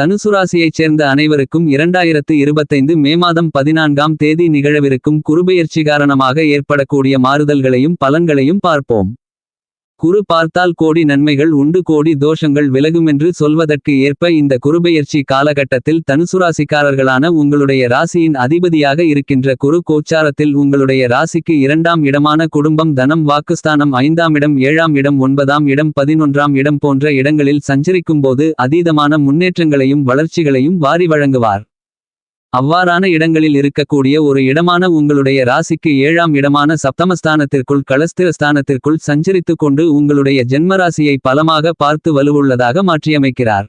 தனுசு ராசியைச் சேர்ந்த அனைவருக்கும் இரண்டாயிரத்து இருபத்தைந்து மே மாதம் பதினான்காம் தேதி நிகழவிருக்கும் குருபெயர்ச்சி காரணமாக ஏற்படக்கூடிய மாறுதல்களையும் பலன்களையும் பார்ப்போம். குரு பார்த்தால் கோடி நன்மைகள் உண்டு கோடி தோஷங்கள் விலகுமென்று சொல்வதற்கு ஏற்ப இந்த குருபெயர்ச்சி காலகட்டத்தில் தனுசுராசிக்காரர்களான உங்களுடைய ராசியின் அதிபதியாக இருக்கின்ற குரு கோச்சாரத்தில் உங்களுடைய ராசிக்கு இரண்டாம் இடமான குடும்பம் தனம் வாக்குஸ்தானம் ஐந்தாம் இடம் ஏழாம் இடம் ஒன்பதாம் இடம் பதினொன்றாம் இடம் போன்ற இடங்களில் சஞ்சரிக்கும்போது அதீதமான முன்னேற்றங்களையும் வளர்ச்சிகளையும் வாரி வழங்குவார். அவ்வாறான இடங்களில் இருக்கக்கூடிய ஒரு இடமான உங்களுடைய ராசிக்கு ஏழாம் இடமான சப்தமஸ்தானத்திற்குள் களஸ்திரஸ்தானத்திற்குள் சஞ்சரித்து கொண்டு உங்களுடைய ஜென்மராசியை பலமாக பார்த்து வலுவுள்ளதாக மாற்றியமைக்கிறார்.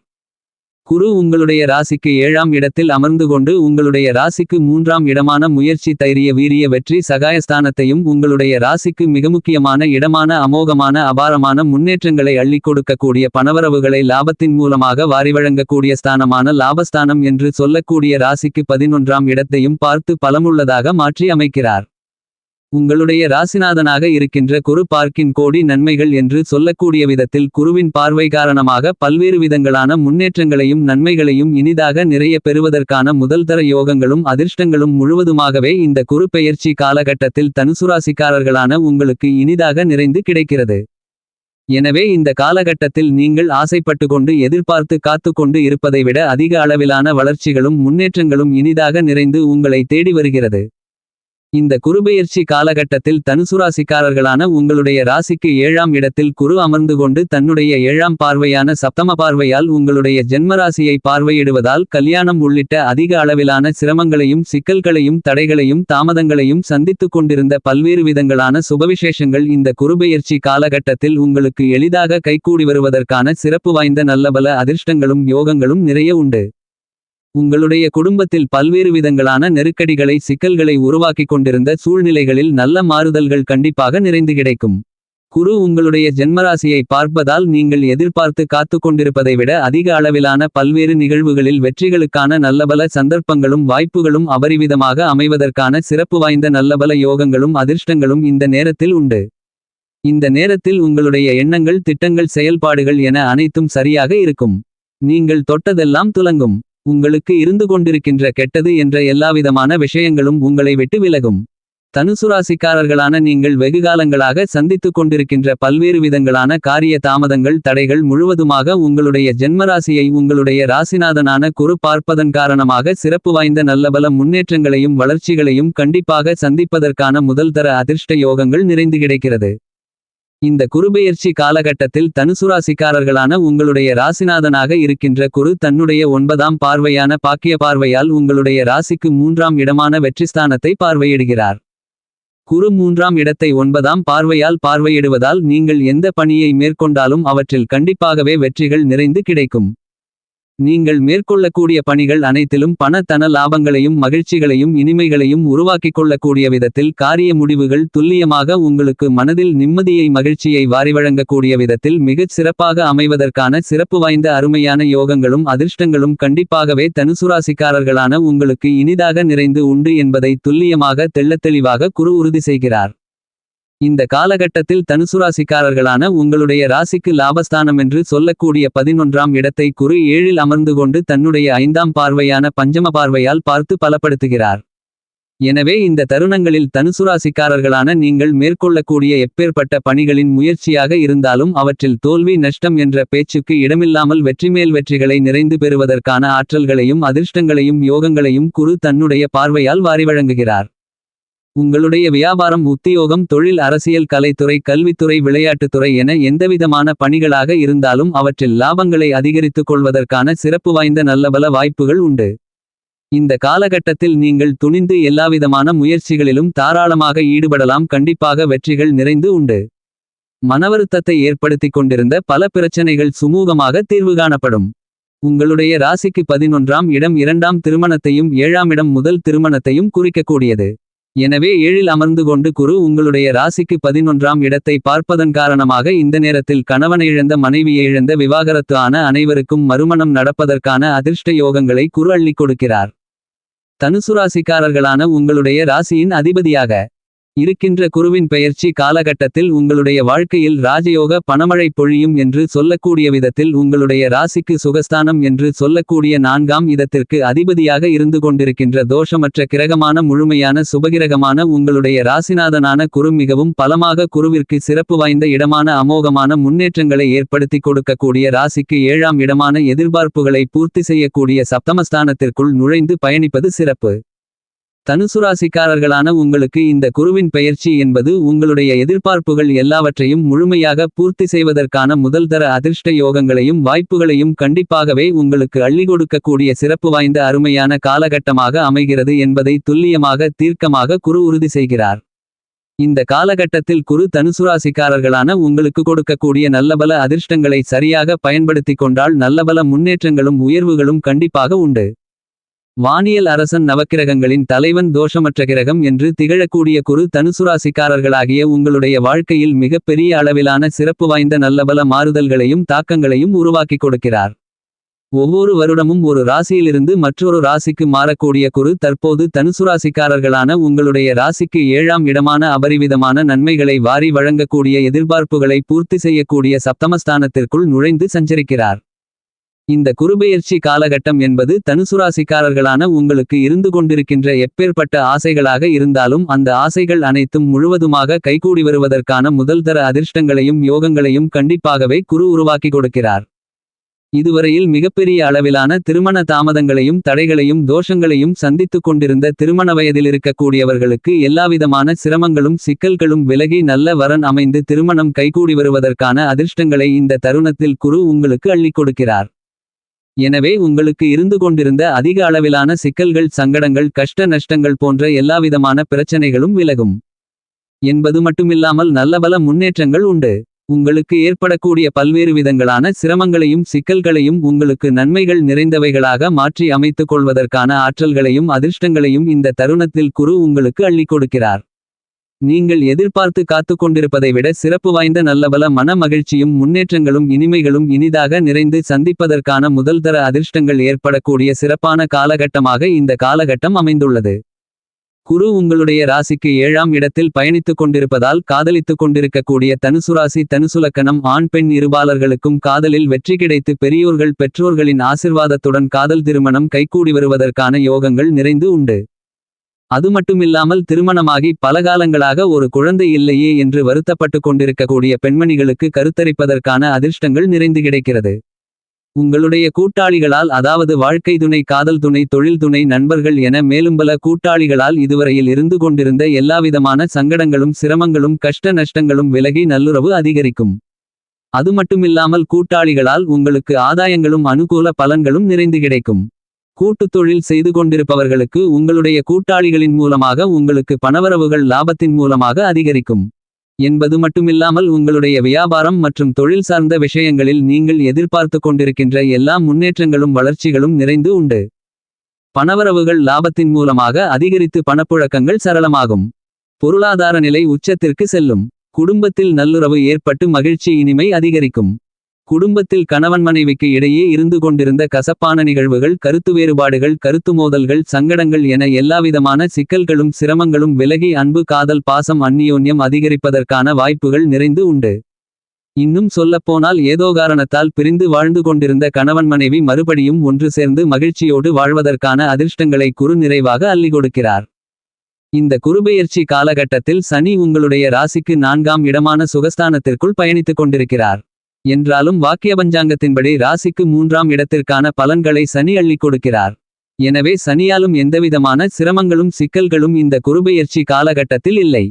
குரு உங்களுடைய ராசிக்கு ஏழாம் இடத்தில் அமர்ந்து கொண்டு உங்களுடைய ராசிக்கு மூன்றாம் இடமான முயற்சி தைரிய வீரிய வெற்றி சகாயஸ்தானத்தையும் உங்களுடைய ராசிக்கு மிக முக்கியமான இடமான அமோகமான அபாரமான முன்னேற்றங்களை அள்ளிக் கொடுக்கக்கூடிய பணவரவுகளை லாபத்தின் மூலமாக வாரி வழங்கக்கூடிய ஸ்தானமான லாபஸ்தானம் என்று சொல்லக்கூடிய ராசிக்கு பதினொன்றாம் இடத்தையும் பார்த்து பலமுள்ளதாக மாற்றி அமைக்கிறார். உங்களுடைய ராசிநாதனாக இருக்கின்ற குரு பார்க்கின் கோடி நன்மைகள் என்று சொல்லக்கூடிய விதத்தில் குருவின் பார்வை காரணமாக பல்வேறு விதங்களான முன்னேற்றங்களையும் நன்மைகளையும் இனிதாக நிறைய பெறுவதற்கான முதல்தர யோகங்களும் அதிர்ஷ்டங்களும் முழுவதுமாகவே இந்த குரு பெயர்ச்சி காலகட்டத்தில் தனுசுராசிக்காரர்களான உங்களுக்கு இனிதாக நிறைந்து கிடைக்கிறது. எனவே இந்த காலகட்டத்தில் நீங்கள் ஆசைப்பட்டு கொண்டு எதிர்பார்த்து காத்து கொண்டு இருப்பதை விட அதிக அளவிலான வளர்ச்சிகளும் முன்னேற்றங்களும் இனிதாக நிறைந்து உங்களை தேடி வருகிறது. இந்த குருபெயர்ச்சி காலகட்டத்தில் தனுசுராசிக்காரர்களான உங்களுடைய ராசிக்கு ஏழாம் இடத்தில் குரு அமர்ந்து கொண்டு தன்னுடைய ஏழாம் பார்வையான சப்தம பார்வையால் உங்களுடைய ஜென்மராசியை பார்வையிடுவதால் கல்யாணம் உள்ளிட்ட அதிக அளவிலான சிரமங்களையும் சிக்கல்களையும் தடைகளையும் தாமதங்களையும் சந்தித்துக் கொண்டிருந்த பல்வேறு விதங்களான சுபவிசேஷங்கள் இந்த குருபெயர்ச்சி காலகட்டத்தில் உங்களுக்கு எளிதாக கைகூடி வருவதற்கான சிறப்பு வாய்ந்த நல்லபல அதிர்ஷ்டங்களும் யோகங்களும் நிறைய உண்டு. உங்களுடைய குடும்பத்தில் பல்வேறு விதங்களான நெருக்கடிகளை சிக்கல்களை உருவாக்கிக் கொண்டிருந்த சூழ்நிலைகளில் நல்ல மாறுதல்கள் கண்டிப்பாக நிறைந்து கிடைக்கும். குரு உங்களுடைய ஜென்மராசியை பார்ப்பதால் நீங்கள் எதிர்பார்த்து காத்து கொண்டிருப்பதை விட அதிக அளவிலான பல்வேறு நிகழ்வுகளில் வெற்றிகளுக்கான நல்லபல சந்தர்ப்பங்களும் வாய்ப்புகளும் அபரிவிதமாக அமைவதற்கான சிறப்பு வாய்ந்த நல்லபல யோகங்களும் அதிர்ஷ்டங்களும் இந்த நேரத்தில் உண்டு. இந்த நேரத்தில் உங்களுடைய எண்ணங்கள் திட்டங்கள் செயல்பாடுகள் என அனைத்தும் சரியாக இருக்கும். நீங்கள் தொட்டதெல்லாம் துலங்கும். உங்களுக்கு இருந்து கொண்டிருக்கின்ற கெட்டது என்ற எல்லாவிதமான விஷயங்களும் உங்களை விட்டு விலகும். தனுசுராசிக்காரர்களான நீங்கள் வெகுகாலங்களாக சந்தித்துக் கொண்டிருக்கின்ற பல்வேறு விதங்களான காரிய தாமதங்கள் தடைகள் முழுவதுமாக உங்களுடைய ஜென்மராசியை உங்களுடைய ராசிநாதனான குரு பார்ப்பதன் காரணமாக சிறப்பு வாய்ந்த நல்லபல முன்னேற்றங்களையும் வளர்ச்சிகளையும் கண்டிப்பாக சந்திப்பதற்கான முதல்தர அதிர்ஷ்ட யோகங்கள் நிறைந்து கிடைக்கிறது. இந்த குருபெயர்ச்சி காலகட்டத்தில் தனுசுராசிக்காரர்களான உங்களுடைய ராசிநாதனாக இருக்கின்ற குரு தன்னுடைய ஒன்பதாம் பார்வையான பாக்கிய பார்வையால் உங்களுடைய ராசிக்கு மூன்றாம் இடமான வெற்றிஸ்தானத்தை பார்வையிடுகிறார். குரு மூன்றாம் இடத்தை ஒன்பதாம் பார்வையால் பார்வையிடுவதால் நீங்கள் எந்த பணியை மேற்கொண்டாலும் அவற்றில் கண்டிப்பாகவே வெற்றிகள் நிறைந்து கிடைக்கும். நீங்கள் மேற்கொள்ளக்கூடிய பணிகள் அனைத்திலும் பண தன லாபங்களையும் மகிழ்ச்சிகளையும் இனிமைகளையும் உருவாக்கிக் கொள்ளக்கூடிய விதத்தில் காரிய முடிவுகள் துல்லியமாக உங்களுக்கு மனதில் நிம்மதியை மகிழ்ச்சியை வாரிவழங்கக்கூடிய விதத்தில் மிகச் சிறப்பாக அமைவதற்கான சிறப்பு வாய்ந்த அருமையான யோகங்களும் அதிர்ஷ்டங்களும் கண்டிப்பாகவே தனுசுராசிக்காரர்களான உங்களுக்கு இனிதாக நிறைந்து உண்டு என்பதை துல்லியமாக தெள்ளத்தெளிவாக குறு உறுதி செய்கிறார். இந்த காலகட்டத்தில் தனுசுராசிக்காரர்களான உங்களுடைய ராசிக்கு லாபஸ்தானம் என்று சொல்லக்கூடிய பதினொன்றாம் இடத்தை குறு ஏழில் அமர்ந்து கொண்டு தன்னுடைய ஐந்தாம் பார்வையான பஞ்சம பார்வையால் பார்த்து பலப்படுத்துகிறார். எனவே இந்த தருணங்களில் தனுசுராசிக்காரர்களான நீங்கள் மேற்கொள்ளக்கூடிய எப்பேற்பட்ட பணிகளின் முயற்சியாக இருந்தாலும் அவற்றில் தோல்வி நஷ்டம் என்ற பேச்சுக்கு இடமில்லாமல் வெற்றிமேல் வெற்றிகளை நிறைந்து பெறுவதற்கான ஆற்றல்களையும் அதிர்ஷ்டங்களையும் யோகங்களையும் குரு தன்னுடைய பார்வையால் வாரி வழங்குகிறார். உங்களுடைய வியாபாரம் உத்தியோகம் தொழில் அரசியல் கலைத்துறை கல்வித்துறை விளையாட்டுத்துறை என எந்தவிதமான பணிகளாக இருந்தாலும் அவற்றில் லாபங்களை அதிகரித்துக் கொள்வதற்கான சிறப்பு வாய்ந்த நல்லபல வாய்ப்புகள் உண்டு. இந்த காலகட்டத்தில் நீங்கள் துணிந்து எல்லாவிதமான முயற்சிகளிலும் தாராளமாக ஈடுபடலாம். கண்டிப்பாக வெற்றிகள் நிறைந்து உண்டு. மனவருத்தத்தை ஏற்படுத்திக் கொண்டிருந்த பல பிரச்சனைகள் சுமூகமாக தீர்வு காணப்படும். உங்களுடைய ராசிக்கு பதினொன்றாம் இடம் இரண்டாம் திருமணத்தையும் ஏழாம் இடம் முதல் திருமணத்தையும் குறிக்கக்கூடியது. எனவே ஏழில் அமர்ந்து கொண்டு குரு உங்களுடைய ராசிக்கு பதினொன்றாம் இடத்தை பார்ப்பதன் காரணமாக இந்த நேரத்தில் கணவனை இழந்த மனைவியை இழந்த விவாகரத்து ஆன அனைவருக்கும் மறுமணம் நடப்பதற்கான அதிர்ஷ்ட யோகங்களை குரு அள்ளிக் கொடுக்கிறார். தனுசுராசிக்காரர்களான உங்களுடைய ராசியின் அதிபதியாக இருக்கின்ற குருவின் பெயர்ச்சி காலகட்டத்தில் உங்களுடைய வாழ்க்கையில் ராஜயோக பணமழை பொழியும் என்று சொல்லக்கூடிய விதத்தில் உங்களுடைய ராசிக்கு சுகஸ்தானம் என்று சொல்லக்கூடிய நான்காம் இதத்திற்கு அதிபதியாக இருந்து கொண்டிருக்கின்ற தோஷமற்ற கிரகமான முழுமையான சுபகிரகமான உங்களுடைய ராசிநாதனான குரு மிகவும் பலமாக குருவிற்கு சிறப்பு வாய்ந்த இடமான அமோகமான முன்னேற்றங்களை ஏற்படுத்தி கொடுக்கக்கூடிய ராசிக்கு ஏழாம் இடமான எதிர்பார்ப்புகளை பூர்த்தி செய்யக்கூடிய சப்தமஸ்தானத்திற்குள் நுழைந்து பயணிப்பது சிறப்பு. தனுசுராசிக்காரர்களான உங்களுக்கு இந்த குருவின் பெயர்ச்சி என்பது உங்களுடைய எதிர்பார்ப்புகள் எல்லாவற்றையும் முழுமையாக பூர்த்தி செய்வதற்கான முதல்தர அதிர்ஷ்ட யோகங்களையும் வாய்ப்புகளையும் கண்டிப்பாகவே உங்களுக்கு அள்ளி கொடுக்கக்கூடிய சிறப்பு வாய்ந்த அருமையான காலகட்டமாக அமைகிறது என்பதை துல்லியமாக தீர்க்கமாக குரு உறுதி செய்கிறார். இந்த காலகட்டத்தில் குரு தனுசுராசிக்காரர்களான உங்களுக்கு கொடுக்கக்கூடிய நல்லபல அதிர்ஷ்டங்களை சரியாக பயன்படுத்திக் கொண்டால் நல்லபல முன்னேற்றங்களும் உயர்வுகளும் கண்டிப்பாக உண்டு. வானியல் அரசன் நவக்கிரகங்களின் தலைவன் தோஷமற்ற கிரகம் என்று திகழக்கூடிய குரு தனுசுராசிக்காரர்களாகிய உங்களுடைய வாழ்க்கையில் மிகப்பெரிய அளவிலான சிறப்பு வாய்ந்த நல்லபல மாறுதல்களையும் தாக்கங்களையும் உருவாக்கிக் கொடுக்கிறார். ஒவ்வொரு வருடமும் ஒரு ராசியிலிருந்து மற்றொரு ராசிக்கு மாறக்கூடிய குரு தற்போது தனுசுராசிக்காரர்களான உங்களுடைய ராசிக்கு ஏழாம் இடமான அபரிவிதமான நன்மைகளை வாரி வழங்கக்கூடிய எதிர்பார்ப்புகளை பூர்த்தி செய்யக்கூடிய சப்தமஸ்தானத்திற்குள் நுழைந்து சஞ்சரிக்கிறார். இந்த குருபெயர்ச்சி காலகட்டம் என்பது தனுசுராசிக்காரர்களான உங்களுக்கு இருந்து கொண்டிருக்கின்ற எப்பேற்பட்ட ஆசைகளாக இருந்தாலும் அந்த ஆசைகள் அனைத்தும் முழுவதுமாக கைகூடி வருவதற்கான முதல்தர அதிர்ஷ்டங்களையும் யோகங்களையும் கண்டிப்பாகவே குரு உருவாக்கி கொடுக்கிறார். இதுவரையில் மிகப்பெரிய அளவிலான திருமண தாமதங்களையும் தடைகளையும் தோஷங்களையும் சந்தித்துக் கொண்டிருந்த திருமண வயதில் இருக்கக்கூடியவர்களுக்கு எல்லாவிதமான சிரமங்களும் சிக்கல்களும் விலகி நல்ல வரன் அமைந்து திருமணம் கைகூடி வருவதற்கான அதிர்ஷ்டங்களை இந்த தருணத்தில் குரு உங்களுக்கு அள்ளிக் கொடுக்கிறார். எனவே உங்களுக்கு இருந்து கொண்டிருந்த அதிக அளவிலான சிக்கல்கள் சங்கடங்கள் கஷ்ட நஷ்டங்கள் போன்ற எல்லாவிதமான பிரச்சனைகளும் விலகும். என்பது மட்டுமில்லாமல் நல்லபல முன்னேற்றங்கள் உண்டு. உங்களுக்கு ஏற்படக்கூடிய பல்வேறு விதங்களான சிரமங்களையும் சிக்கல்களையும் உங்களுக்கு நன்மைகள் நிறைந்தவைகளாக மாற்றி அமைத்துக் கொள்வதற்கான ஆற்றல்களையும் அதிர்ஷ்டங்களையும் இந்த தருணத்தில் குரு உங்களுக்கு அள்ளிக் கொடுக்கிறார். நீங்கள் எதிர்பார்த்து காத்துக் கொண்டிருப்பதை விட சிறப்பு வாய்ந்த நல்லபல மன மகிழ்ச்சியும் முன்னேற்றங்களும் இனிமைகளும் இனிதாக நிறைந்து சந்திப்பதற்கான முதல்தர அதிர்ஷ்டங்கள் ஏற்படக்கூடிய சிறப்பான காலகட்டமாக இந்த காலகட்டம் அமைந்துள்ளது. குரு உங்களுடைய ராசிக்கு ஏழாம் இடத்தில் பயணித்துக் கொண்டிருப்பதால் காதலித்துக் கொண்டிருக்கக்கூடிய தனுசுராசி தனுசுலக்கணம் ஆண் பெண் இருபாலர்களுக்கும் காதலில் வெற்றி கிடைத்து பெரியோர்கள் பெற்றோர்களின் ஆசிர்வாதத்துடன் காதல் திருமணம் கைகூடி வருவதற்கான யோகங்கள் நிறைந்து உண்டு. அது மட்டுமில்லாமல் திருமணமாகி பலகாலங்களாக ஒரு குழந்தை இல்லையே என்று வருத்தப்பட்டு கொண்டிருக்கக்கூடிய பெண்மணிகளுக்கு கருத்தரிப்பதற்கான அதிர்ஷ்டங்கள் நிறைந்து கிடைக்கிறது. உங்களுடைய கூட்டாளிகளால் அதாவது வாழ்க்கை துணை காதல் துணை தொழில் துணை நண்பர்கள் என மேலும் பல கூட்டாளிகளால் இதுவரையில் இருந்து கொண்டிருந்த எல்லாவிதமான சங்கடங்களும் சிரமங்களும் கஷ்ட நஷ்டங்களும் விலகி நல்லுறவு அதிகரிக்கும். அது மட்டுமில்லாமல் கூட்டாளிகளால் உங்களுக்கு ஆதாயங்களும் அனுகூல பலன்களும் நிறைந்து கிடைக்கும். கூட்டுத் தொழில் செய்து கொண்டிருப்பவர்களுக்கு உங்களுடைய கூட்டாளிகளின் மூலமாக உங்களுக்கு பணவரவுகள் லாபத்தின் மூலமாக அதிகரிக்கும். என்பது மட்டுமில்லாமல் உங்களுடைய வியாபாரம் மற்றும் தொழில் சார்ந்த விஷயங்களில் நீங்கள் எதிர்பார்த்து கொண்டிருக்கின்ற எல்லா முன்னேற்றங்களும் வளர்ச்சிகளும் நிறைந்து உண்டு. பணவரவுகள் லாபத்தின் மூலமாக அதிகரித்து பணப்புழக்கங்கள் சரளமாகும். பொருளாதார நிலை உச்சத்திற்கு செல்லும். குடும்பத்தில் நல்லுறவு ஏற்பட்டு மகிழ்ச்சி இனிமை அதிகரிக்கும். குடும்பத்தில் கணவன் மனைவிக்கு இடையே இருந்து கொண்டிருந்த கசப்பான நிகழ்வுகள் கருத்து வேறுபாடுகள் கருத்து மோதல்கள் சங்கடங்கள் என எல்லாவிதமான சிக்கல்களும் சிரமங்களும் விலகி அன்பு காதல் பாசம் அந்நியோன்யம் அதிகரிப்பதற்கான வாய்ப்புகள் நிறைந்து உண்டு. இன்னும் சொல்லப்போனால் ஏதோ காரணத்தால் பிரிந்து வாழ்ந்து கொண்டிருந்த கணவன் மனைவி மறுபடியும் ஒன்று சேர்ந்து மகிழ்ச்சியோடு வாழ்வதற்கான அதிர்ஷ்டங்களை குறு நிறைவாக அள்ளி கொடுக்கிறார். இந்த குறுபெயர்ச்சி காலகட்டத்தில் சனி உங்களுடைய ராசிக்கு நான்காம் இடமான சுகஸ்தானத்திற்குள் பயணித்துக் கொண்டிருக்கிறார். என்றாலும் வாக்கிய பஞ்சாங்கத்தின்படி ராசிக்கு மூன்றாம் இடத்திற்கான பலன்களை சனி அள்ளி கொடுக்கிறார். எனவே சனியாலும் எந்தவிதமான சிரமங்களும் சிக்கல்களும் இந்த குருபெயர்ச்சி காலகட்டத்தில் இல்லை.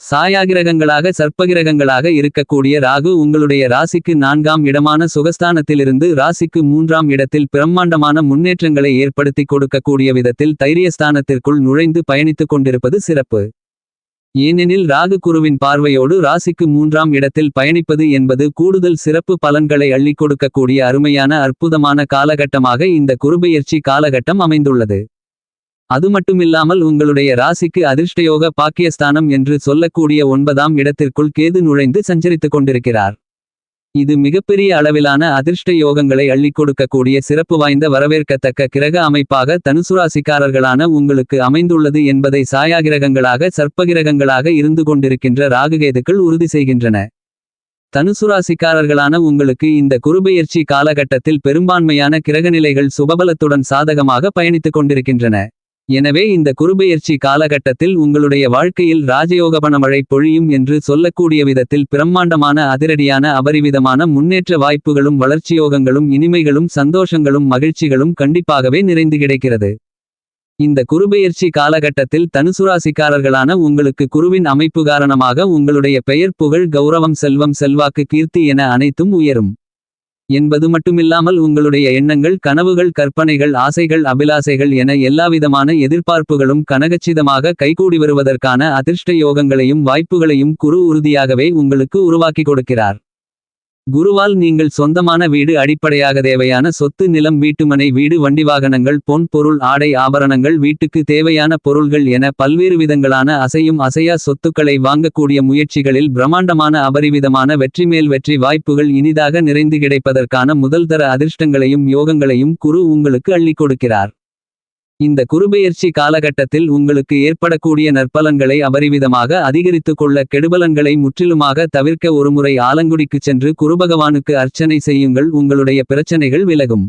சாயாகிரகங்களாக சர்ப்பகிரகங்களாக இருக்கக்கூடிய ராகு உங்களுடைய ராசிக்கு நான்காம் இடமான சுகஸ்தானத்திலிருந்து ராசிக்கு மூன்றாம் இடத்தில் பிரம்மாண்டமான முன்னேற்றங்களை ஏற்படுத்தி கொடுக்கக்கூடிய விதத்தில் தைரியஸ்தானத்திற்குள் நுழைந்து பயணித்துக் கொண்டிருப்பது சிறப்பு. ஏனெனில் ராகு குருவின் பார்வையோடு ராசிக்கு மூன்றாம் இடத்தில் பயணிப்பது என்பது கூடுதல் சிறப்பு பலன்களை அள்ளிக் கொடுக்கக்கூடிய அருமையான அற்புதமான காலகட்டமாக இந்த குருபெயர்ச்சி காலகட்டம் அமைந்துள்ளது. அது மட்டுமில்லாமல் உங்களுடைய ராசிக்கு அதிர்ஷ்டயோக பாக்கியஸ்தானம் என்று சொல்லக்கூடிய ஒன்பதாம் இடத்திற்குள் கேது நுழைந்து சஞ்சரித்துக் கொண்டிருக்கிறார். இது மிகப்பெரிய அளவிலான அதிர்ஷ்ட யோகங்களை அள்ளிக் கொடுக்கக்கூடிய சிறப்பு வாய்ந்த வரவேற்கத்தக்க கிரக அமைப்பாக தனுசுராசிக்காரர்களான உங்களுக்கு அமைந்துள்ளது என்பதை சாயாகிரகங்களாக சர்ப்பகிரகங்களாக இருந்து கொண்டிருக்கின்ற ராகுகேதுக்கள் உறுதி செய்கின்றன. தனுசுராசிக்காரர்களான உங்களுக்கு இந்த குருபெயர்ச்சி காலகட்டத்தில் பெரும்பான்மையான கிரகநிலைகள் சுபபலத்துடன் சாதகமாக பயணித்துக் கொண்டிருக்கின்றன. எனவே இந்த குருபெயர்ச்சி காலகட்டத்தில் உங்களுடைய வாழ்க்கையில் ராஜயோகபண மழை பொழியும் என்று சொல்லக்கூடிய விதத்தில் பிரம்மாண்டமான அதிரடியான அபரிவிதமான முன்னேற்ற வாய்ப்புகளும் வளர்ச்சியோகங்களும் இனிமைகளும் சந்தோஷங்களும் மகிழ்ச்சிகளும் கண்டிப்பாகவே நிறைந்து கிடைக்கிறது. இந்த குருபெயர்ச்சி காலகட்டத்தில் தனுசுராசிக்காரர்களான உங்களுக்கு குருவின் அமைப்பு காரணமாக உங்களுடைய பெயர் புகழ் கௌரவம் செல்வம் செல்வாக்கு கீர்த்தி என அனைத்தும் உயரும். என்பது மட்டுமில்லாமல் உங்களுடைய எண்ணங்கள் கனவுகள் கற்பனைகள் ஆசைகள் அபிலாசைகள் என எல்லாவிதமான எதிர்பார்ப்புகளும் கனகச்சிதமாக கைகூடி வருவதற்கான அதிர்ஷ்ட யோகங்களையும் வாய்ப்புகளையும் குரு உறுதியாகவே உங்களுக்கு உருவாக்கி கொடுக்கிறார். குருவால் நீங்கள் சொந்தமான வீடு அடிப்படையாக தேவையான சொத்து நிலம் வீட்டுமனை வீடு வண்டி வாகனங்கள் பொன் பொருள் ஆடை ஆபரணங்கள் வீட்டுக்கு தேவையான பொருள்கள் என பல்வேறு விதங்களான அசையும் அசையா சொத்துக்களை வாங்கக்கூடிய முயற்சிகளில் பிரம்மாண்டமான அபரிவிதமான வெற்றி மேல் வெற்றி வாய்ப்புகள் இனிதாக நிறைந்து கிடைப்பதற்கான முதல்தர அதிர்ஷ்டங்களையும் யோகங்களையும் குரு உங்களுக்கு அள்ளிக் கொடுக்கிறார். இந்த குருபெயர்ச்சி காலகட்டத்தில் உங்களுக்கு ஏற்படக்கூடிய நற்பலன்களை அபரிவிதமாக அதிகரித்துக் கொள்ள கெடுபலன்களை முற்றிலுமாக தவிர்க்க ஒருமுறை ஆலங்குடிக்குச் சென்று குருபகவானுக்கு அர்ச்சனை செய்யுங்கள் உங்களுடைய பிரச்சனைகள் விலகும்.